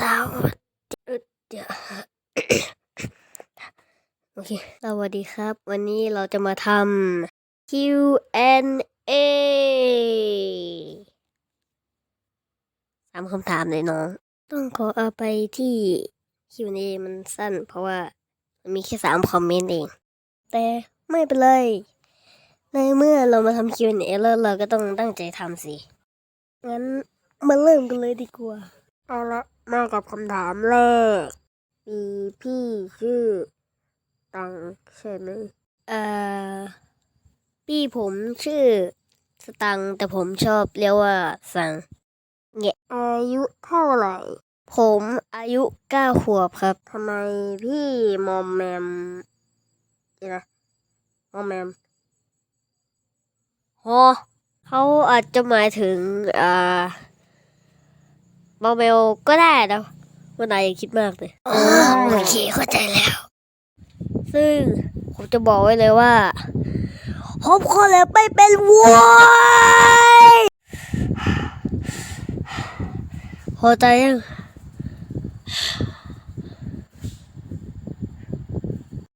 สวัสดีโอเค สวัสดีครับ วันนี้เราจะมาทำ Q&A สามคำถามเลยน้อง ต้องขอเอาไปที่ Q&A มันสั้น เพราะว่ามันมีแค่สามคอมเมนต์เอง แต่ไม่เป็นไร ในเมื่อเรามาทำ Q&A แล้วเราก็ต้องตั้งใจทำสิ งั้นมาเริ่มกันเลยดีกว่า เอาละมากับคำถามแรก มีพี่ชื่อ ตังใช่ไหมเอ่อพี่ผมชื่อ สตังค์แต่ผมชอบเรียกว่าสังเงี้ยอายุเท่าไหร่ ผมอายุเก้าขวบครับทำไมพี่มอมแมมนี่นะมอมแมมฮอเขาอาจจะหมายถึงอ่า มอมแมวก็ได้นะว่านายอย่าคิดมากเลยโอเคเข้าใจแล้ว ซึ่งผมจะบอกไว้เลยว่าผมขอแล้วไปเป็นวัวพอใจยัง